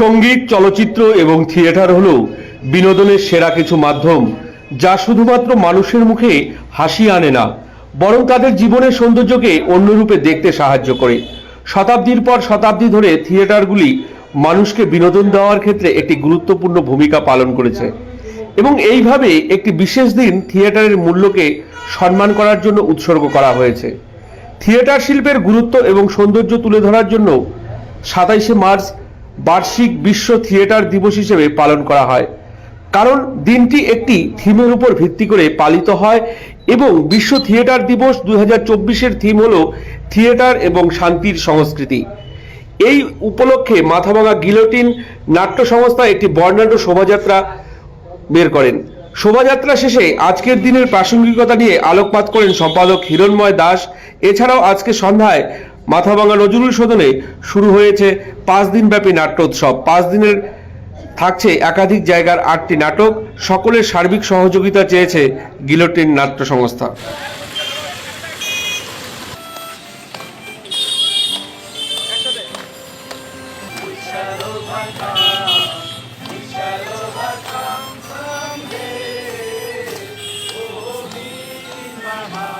সংগীত, চলচ্চিত্র এবং থিয়েটার হল বিনোদনের সেরা কিছু মাধ্যম, যা শুধুমাত্র মানুষের মুখে হাসি আনে না, বরং তাদের জীবনের সৌন্দর্যকে অন্যরূপে দেখতে সাহায্য করে। শতাব্দীর পর শতাব্দী ধরে থিয়েটারগুলি মানুষকে বিনোদন দেওয়ার ক্ষেত্রে একটি গুরুত্বপূর্ণ ভূমিকা পালন করেছে এবং এইভাবে একটি বিশেষ দিন থিয়েটারের মূল্যকে সম্মান করার জন্য উৎসর্গ করা হয়েছে। থিয়েটার শিল্পের গুরুত্ব এবং সৌন্দর্য তুলে ধরার জন্য সাতাইশে মার্চ বার্ষিক বিশ্ব থিয়েটার দিবস হিসেবে পালন করা হয়। কারণ দিনটি একটি থিমের উপর ভিত্তি করে পালিত হয় এবং বিশ্ব থিয়েটার দিবস দুই হাজার চব্বিশের থিম হল থিয়েটার এবং শান্তির সংস্কৃতি। এই উপলক্ষে মাথাভাঙা গিলোটিন নাট্য সংস্থা একটি বর্ণাঢ্য শোভাযাত্রা বের করেন। শোভাযাত্রা শেষে আজকের দিনের প্রাসঙ্গিকতা নিয়ে আলোকপাত করেন সম্পাদক হিরণময় দাস। এছাড়াও আজকে সন্ধ্যায় মাথাভাঙা নজরুল সদনে শুরু হয়েছে পাঁচ দিনব্যাপী নাট্যোৎসব পাঁচ দিনের থাকছে একাধিক জায়গার আটটি নাটক সকলের সার্বিক সহযোগিতা চেয়েছে গিলোটিন নাট্য সংস্থা my mind.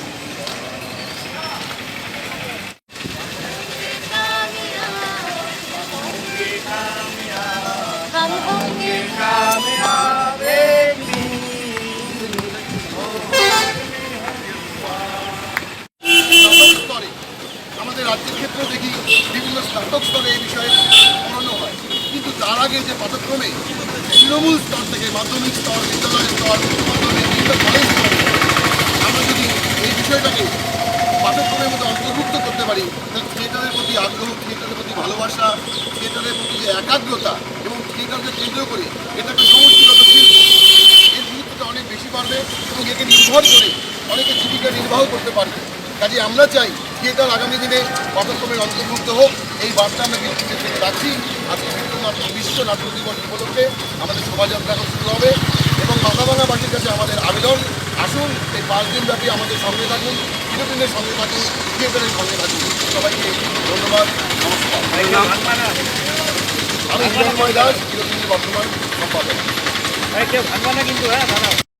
আমাদের রাজ্যের ক্ষেত্রেও দেখি বিভিন্ন স্নাতক স্তরে এই বিষয়ে পড়ানো হয়। কিন্তু তার আগে যে পাঠক্রমে তৃণমূল স্তর থেকে মাধ্যমিক স্তর, বিদ্যালয় স্তর, মাধ্যমিক কলেজ স্তরে আমরা যদি এই বিষয়টাকে পাঠ্যক্রমের মধ্যে অন্তর্ভুক্ত করতে পারি, তাহলে থিয়েটারের প্রতি আগ্রহ থিয়েটারের প্রতি ভালোবাসা থিয়েটারের প্রতি যে একাগ্রতা কেন্দ্র করে এটা একটা সমষ্টিগত শিল্প। এর গুরুত্বটা অনেক বেশি বাড়বে এবং একে নির্ভর করে অনেকে জীবিকা নির্বাহ করতে পারবে। কাজে আমরা চাই থিয়েটার আগামী দিনে পাঠ্যক্রমের অন্তর্ভুক্ত হোক, এই বার্তা আমরা বিদ্যুতের থেকে রাখছি। আজকে নাট্য বিশ্ব নাট্য দিবস উপলক্ষে আমাদের শোভাযাত্রা এখন শুরু হবে এবং মাথাভাঙাবাসীর কাছে আমাদের আবেদন। আসুন, এই পাঁচ দিন ব্যাপী আমাদের সঙ্গে থাকুন, বিনোদনের সঙ্গে থাকুন, থিয়েটারের সঙ্গে থাকুন। সবাইকে ধন্যবাদ, নমস্কার আমি হিরণময় দাস বিনোদিনীর বর্তমান সম্পাদক কিন্তু হ্যাঁ